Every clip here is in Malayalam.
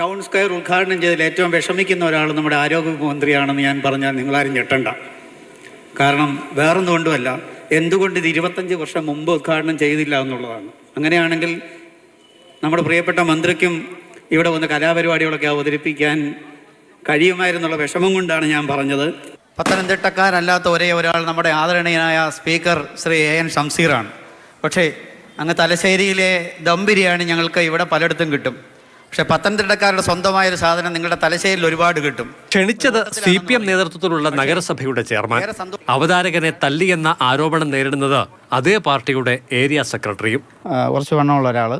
ടൗൺ സ്ക്വയർ ഉദ്ഘാടനം ചെയ്തതിൽ ഏറ്റവും വിഷമിക്കുന്ന ഒരാൾ നമ്മുടെ ആരോഗ്യ മന്ത്രിയാണെന്ന് ഞാൻ പറഞ്ഞാൽ നിങ്ങളാരും ഞെട്ടണ്ട. കാരണം വേറൊന്നും കൊണ്ടുമല്ല എന്തുകൊണ്ട് ഇത് ഇരുപത്തഞ്ച് വർഷം മുമ്പ് ഉദ്ഘാടനം ചെയ്തില്ല എന്നുള്ളതാണ്. അങ്ങനെയാണെങ്കിൽ നമ്മുടെ പ്രിയപ്പെട്ട മന്ത്രിക്കും ഇവിടെ വന്ന് കലാപരിപാടികളൊക്കെ അവതരിപ്പിക്കാൻ കഴിയുമായിരുന്നുള്ള വിഷമം കൊണ്ടാണ് ഞാൻ പറഞ്ഞത്. പത്തനംതിട്ടക്കാരല്ലാത്ത ഒരേ ഒരാൾ നമ്മുടെ ആദരണീയനായ സ്പീക്കർ ശ്രീ എ എൻ ഷംസീറാണ് പക്ഷേ അങ്ങ് തലശ്ശേരിയിലെ ദം ബിരിയാണി ഞങ്ങൾക്ക് ഇവിടെ പലയിടത്തും കിട്ടും. പക്ഷേ പത്തനംതിട്ടക്കാരുടെ സ്വന്തമായൊരു സാധനം നിങ്ങളുടെ തലശ്ശേരിയിൽ ഒരുപാട് കിട്ടും. ക്ഷണിച്ചത് സി പി എം നേതൃത്വത്തിലുള്ള നഗരസഭയുടെ ചെയർമാൻ. അവതാരകനെ തല്ലിയെന്ന ആരോപണം നേരിടുന്നത് അതേ പാർട്ടിയുടെ ഏരിയ സെക്രട്ടറിയും. കുറച്ച് വണ്ണമുള്ള ഒരാൾ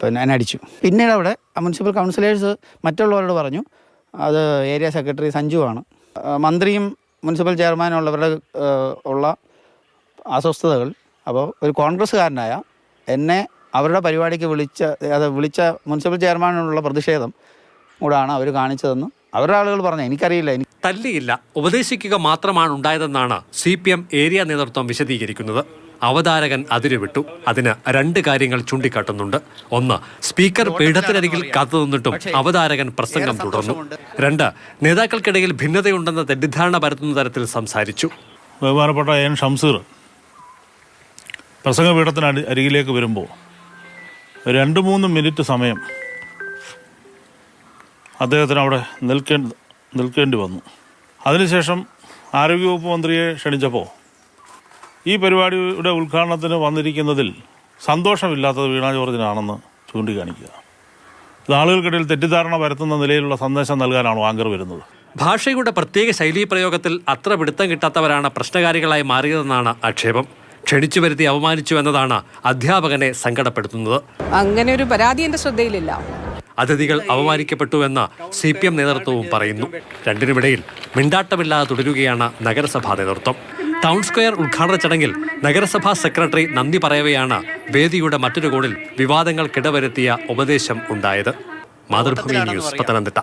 പിന്നെ എന്നെ അടിച്ചു. പിന്നീട് അവിടെ മുനിസിപ്പൽ കൗൺസിലേഴ്സ് മറ്റുള്ളവരോട് പറഞ്ഞു അത് ഏരിയ സെക്രട്ടറി സഞ്ജു ആണ്. മന്ത്രിയും മുനിസിപ്പൽ ചെയർമാനും ഉള്ളവരുടെ ഉള്ള അസ്വസ്ഥതകൾ. അപ്പോൾ ഒരു കോൺഗ്രസ്സുകാരനായ എന്നെ അവരുടെ പരിപാടിക്ക് വിളിച്ച അത് വിളിച്ച മുനിസിപ്പൽ ചെയർമാനുള്ള പ്രതിഷേധം കൂടാണ് അവർ കാണിച്ചതെന്ന് അവരുടെ ആളുകൾ പറഞ്ഞു. എനിക്കറിയില്ല എനിക്ക് തല്ലിയില്ല. ഉപദേശിക്കുക മാത്രമാണ് ഉണ്ടായതെന്നാണ് സി പി എം ഏരിയ നേതൃത്വം വിശദീകരിക്കുന്നത്. അവതാരകൻ അതിരുവിട്ടു. അതിന് രണ്ട് കാര്യങ്ങൾ ചൂണ്ടിക്കാട്ടുന്നുണ്ട്. ഒന്ന് സ്പീക്കർ പീഠത്തിനരികിൽ കാത്തുനിന്നിട്ടും അവതാരകൻ പ്രസംഗം തുടർന്നു. രണ്ട് നേതാക്കൾക്കിടയിൽ ഭിന്നതയുണ്ടെന്ന തെറ്റിദ്ധാരണ പരത്തുന്ന തരത്തിൽ സംസാരിച്ചു. ബഹുമാനപ്പെട്ട എൻ. ഷംസീർ പ്രസംഗപീഠത്തിന് അരികിലേക്ക് വരുമ്പോൾ രണ്ട് മൂന്ന് മിനിറ്റ് സമയം. അദ്ദേഹത്തിന് അവിടെ നിൽക്കേണ്ട നിൽക്കേണ്ടി വന്നു. അതിനുശേഷം ആരോഗ്യവകുപ്പ് മന്ത്രിയെ ക്ഷണിച്ചപ്പോൾ ഈ പരിപാടിയുടെ ഉദ്ഘാടനത്തിന് വന്നിരിക്കുന്നതിൽ സന്തോഷമില്ലാത്തത് വീണ ജോർജിനാണെന്ന് ചൂണ്ടിക്കാണിക്കുക. ഇത് ആളുകൾക്കിടയിൽ തെറ്റിദ്ധാരണ പരത്തുന്ന നിലയിലുള്ള സന്ദേശം നൽകാനാണോ ആങ്കർ വരുന്നത്. ഭാഷയുടെ പ്രത്യേക ശൈലീ പ്രയോഗത്തിൽ അത്ര പിടുത്തം കിട്ടാത്തവരാണ് പ്രശ്നകാരികളായി മാറിയതെന്നാണ് ആക്ഷേപം. ക്ഷണിച്ചു വരുത്തി അപമാനിച്ചു എന്നതാണ് അധ്യാപകനെ സങ്കടപ്പെടുത്തുന്നത്. അങ്ങനെ ഒരു പരാതി എന്റെ ശ്രദ്ധയിലില്ല. അതിഥികൾ അവമാനിക്കപ്പെട്ടുവെന്ന് സി പി എം നേതൃത്വവും പറയുന്നു. രണ്ടിനുമിടയിൽ മിണ്ടാട്ടമില്ലാതെ തുടരുകയാണ് നഗരസഭാ നേതൃത്വം. ടൗൺ സ്ക്വയർ ഉദ്ഘാടന ചടങ്ങിൽ നഗരസഭാ സെക്രട്ടറി നന്ദി പറയവെയാണ് വേദിയുടെ മറ്റൊരു കോണിൽ വിവാദങ്ങൾ വിവാദങ്ങൾക്കിടവരുത്തിയ ഉപദേശം ഉണ്ടായത്. മാതൃഭൂമി ന്യൂസ് പത്തനംതിട്ട.